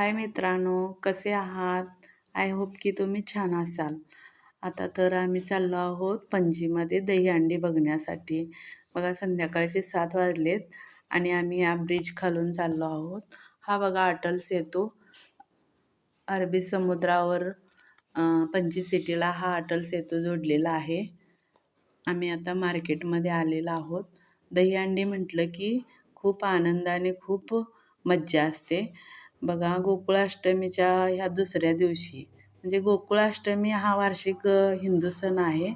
हाय मित्रांनो कसे आहात? आय होप की तुम्ही छान असाल. आता तर आम्ही चाललो आहोत पणजीमध्ये दहीहंडी बघण्यासाठी. बघा संध्याकाळचे सात वाजलेत आणि आम्ही या ब्रिज खालून चाललो आहोत. हा बघा अटल सेतू. अरबी समुद्रावर पणजी सिटीला हा अटल सेतू जोडलेला आहे. आम्ही आता मार्केटमध्ये आलेलो आहोत. दहीहंडी म्हटलं की खूप आनंदाने खूप मज्जा असते. बघा गोकुळाष्टमीच्या ह्या दुसऱ्या दिवशी. म्हणजे गोकुळाष्टमी हा वार्षिक हिंदू सण आहे.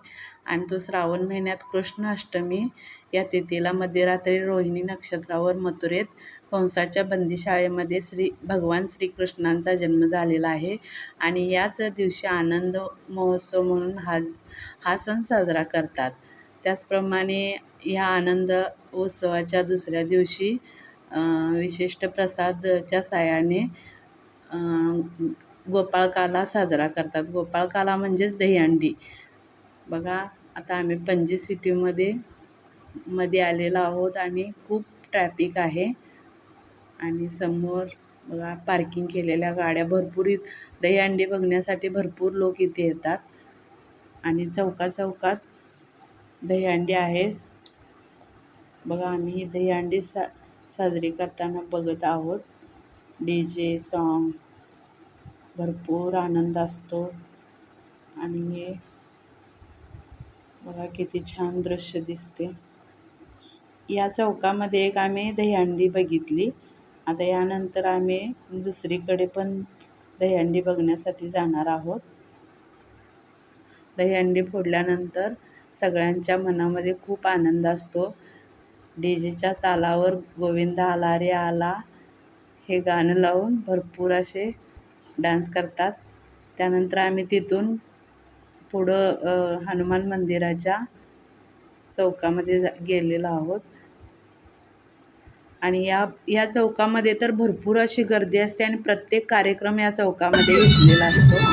आणि तो श्रावण महिन्यात कृष्णाष्टमी. या तिथीला मध्यरात्री रोहिणी नक्षत्रावर मथुरेत कंसाच्या बंदीशाळेमध्ये श्री भगवान श्रीकृष्णांचा जन्म झालेला आहे. आणि याच दिवशी आनंद महोत्सव म्हणून हा हा सण साजरा करतात. त्याचप्रमाणे ह्या आनंद उत्सवाच्या दुसऱ्या दिवशी विशिष्ट प्रसादच्या साहाय्याने गोपाळकाला साजरा करतात. गोपाळकाला म्हणजेच दहीहंडी. बघा आता आम्ही पणजी सिटीमध्ये मध्ये आलेलो आहोत आणि खूप ट्रॅफिक आहे. आणि समोर बघा पार्किंग केलेल्या गाड्या भरपूर इत दहीहंडी बघण्यासाठी भरपूर लोक इथे येतात. आणि चौका चौकात दहीहंडी आहे. बघा आम्ही ही दहीहंडी सा साजरी करताना बघत आहोत. डी जे सॉन्ग भरपूर आनंद असतो. आणि हे बघा किती छान दृश्य दिसते. या चौकामध्ये एक आम्ही दहीहंडी बघितली. आता यानंतर आम्ही दुसरीकडे पण दहीहंडी बघण्यासाठी जाणार आहोत. दहीहंडी फोडल्यानंतर सगळ्यांच्या मनामध्ये खूप आनंद असतो. डी जेच्या तालावर गोविंद आला रे आला. हे गाणं लावून भरपूर असे डान्स करतात. त्यानंतर आम्ही तिथून पुढं हनुमान मंदिराच्या चौकामध्ये गेलेलो आहोत. आणि या या चौकामध्ये तर भरपूर अशी गर्दी असते आणि प्रत्येक कार्यक्रम या चौकामध्ये घेतलेला असतो.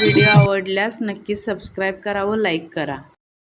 वीडियो आवड़ नक्की सब्सक्राइब करा व लाइक करा.